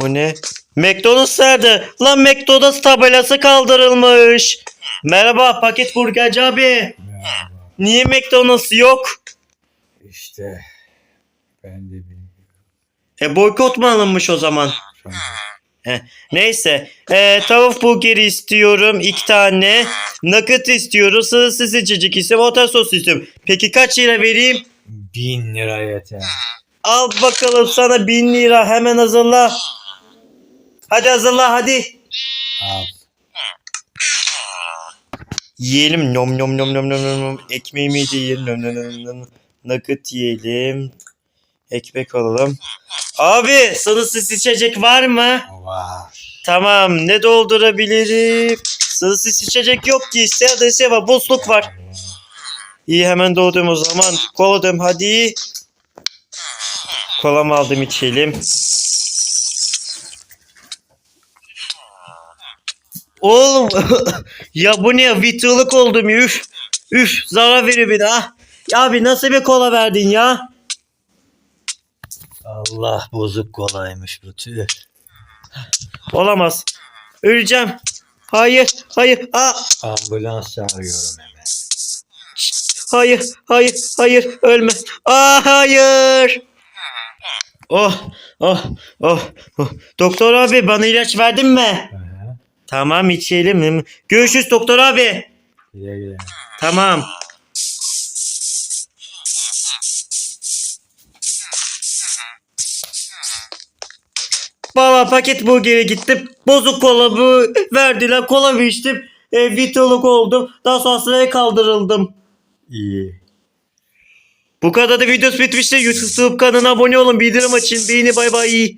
Bu ne? McDonald's nerede? Lan McDonald's tabelası kaldırılmış. Merhaba paket burgerci abi. Merhaba. Niye McDonald's yok? İşte ben de bilmiyorum. E boykot mu alınmış o zaman? Sanırım. Neyse. E, tavuk burgeri istiyorum. iki tane. Nugget istiyorum. Sınırsız içecek istiyorum. Otel sos istiyorum. Peki kaç lira vereyim? Bin lira yeter. Al bakalım sana bin lira. Hemen hazırla. Hadi hazırla hadi. Al. Yiyelim. Nom nom nom nom nom nom. Ekmeğimi de yiyelim. Nom nom nom nom. Nugget yiyelim. Ekmek alalım. Abi sınırsız içecek var mı? Var. Tamam ne doldurabilirim? Sınırsız içecek yok ki. Sadece var. Buzluk var. İyi hemen doğdum o zaman. Koladım hadi. Kolamı aldım içelim. Oğlum ya bu ne ya vitılık oldum ya, üf. Üf zarar veriyor beni ah. Ya abi nasıl bir kola verdin ya? Allah bozuk kolaymış bu tüh. Olamaz. Öleceğim. Hayır hayır. Aa, Ambulans çağırıyorum hemen. Hayır, hayır, hayır, ölme. Aa, hayır. Oh, oh, oh, oh. Doktor abi bana ilaç verdin mi? Hı hı. Tamam içelim. Görüşürüz doktor abi. Güle güle. Tamam. Baba paket burgere gittim. Bozuk kola bu verdiler. Kola içtim. E, vitoluk oldum. Daha sonra hastaneye kaldırıldım. İyi. Bu kadar da videosu bitmiştir. YouTube kanalına abone olun. Bildirim açın. Beğeni bay bay.